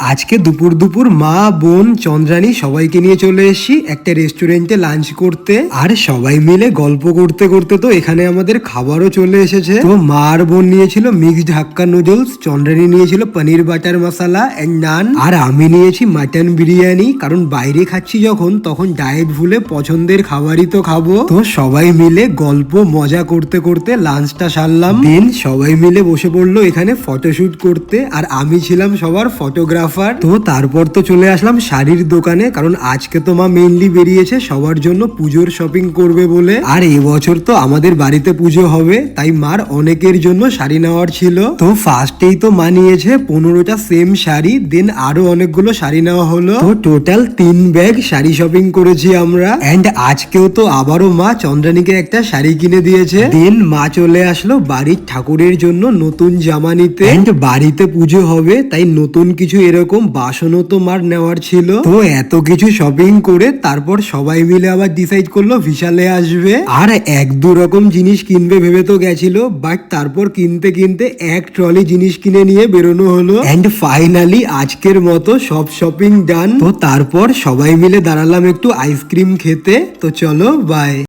আজকে দুপুর দুপুর মা, বোন চন্দ্রানী সবাইকে নিয়ে চলে এসেছি একটা রেস্টুরেন্টে লাঞ্চ করতে। আর সবাই মিলে গল্প করতে করতে তো এখানে আমাদের খাবারও চলে এসেছে। তো মা আর বোন নিয়েছিল মিক্সড হাক্কা নুডলস চন্দ্রানী নিয়েছিল পনির বাটার মশলা এন্ড নান আর আমি নিয়েছি মাটন বিরিয়ানি, কারণ বাইরে খাচ্ছি যখন, তখন ডায়েট ভুলে পছন্দের খাবারই তো খাব। তো সবাই মিলে গল্প, মজা করতে করতে লাঞ্চটা সারলাম। দেন সবাই মিলে বসে পড়ল এখানে ফটোশুট করতে। আর আমি ছিলাম সবার ফটোগ্রাফার তো তারপর তো চলে আসলাম শাড়ির দোকানে, কারণ আজকে তো মা মেইনলি বেরিয়েছে, সবার জন্য পুজোর শপিং করবে বলে। আর এবছর তো আমাদের বাড়িতে পুজো হবে, তাই মার অনেকের জন্য শাড়ি নেওয়ার ছিল। তো ফার্স্টেই তো মা নিয়েছে পনেরোটা সেম শাড়ি দেন আরও অনেকগুলো শাড়ি নেওয়া হলো। তো টোটাল তিন ব্যাগ শাড়ি শপিং করেছি আমরা। এন্ড আজকেও তো আবারও মা চন্দ্রানীকে একটা শাড়ি কিনে দিয়েছে। দেন মা চলে আসলো বাড়ির ঠাকুরের জন্য নতুন জামা নিতে। বাড়িতে পুজো হবে, তাই নতুন কিছু এরকম বাসনও তো মার নেওয়ার ছিল? তো এত কিছু শপিং করে তারপর সবাই মিলে আবার ডিসাইড করল বিশালে আসবে। আর এক দু রকম জিনিস কিনবে ভেবে তো গেছিল বাট তারপর কিনতে কিনতে এক ট্রলি জিনিস কিনে নিয়ে বেরোনো হলো। এন্ড ফাইনালি আজকের মতো সব শপিং ডান তো তারপর সবাই মিলে দাঁড়ালাম একটু আইসক্রিম খেতে। তো চলো বাই